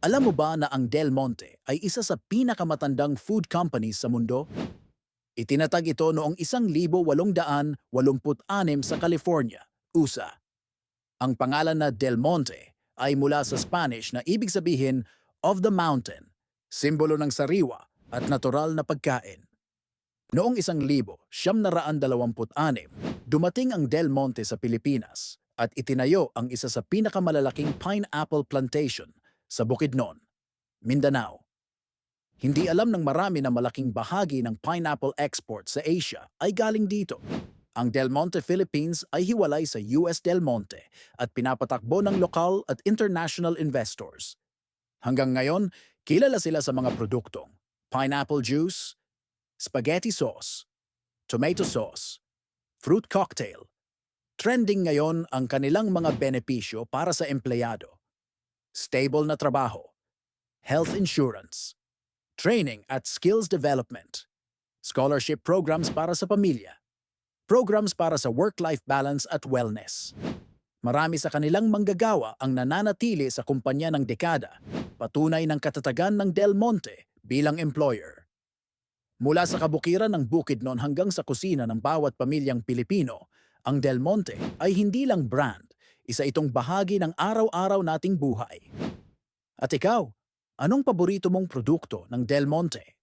Alam mo ba na ang Del Monte ay isa sa pinakamatandang food companies sa mundo? Itinatag ito noong 1886 sa California, USA. Ang pangalan na Del Monte ay mula sa Spanish na ibig sabihin of the mountain, simbolo ng sariwa at natural na pagkain. Noong 1926, dumating ang Del Monte sa Pilipinas at itinayo ang isa sa pinakamalalaking pineapple plantation sa Bukidnon, Mindanao. Hindi alam ng marami na malaking bahagi ng pineapple export sa Asia ay galing dito. Ang Del Monte Philippines ay hiwalay sa US Del Monte at pinapatakbo ng lokal at international investors. Hanggang ngayon, kilala sila sa mga produktong pineapple juice, spaghetti sauce, tomato sauce, fruit cocktail. Trending ngayon ang kanilang mga benepisyo para sa empleyado. Stable na trabaho, health insurance, training at skills development, scholarship programs para sa pamilya, programs para sa work-life balance at wellness. Marami sa kanilang manggagawa ang nananatili sa kumpanya ng dekada, patunay ng katatagan ng Del Monte bilang employer. Mula sa kabukiran ng Bukidnon hanggang sa kusina ng bawat pamilyang Pilipino, ang Del Monte ay hindi lang brand, isa itong bahagi ng araw-araw nating buhay. At ikaw, anong paborito mong produkto ng Del Monte?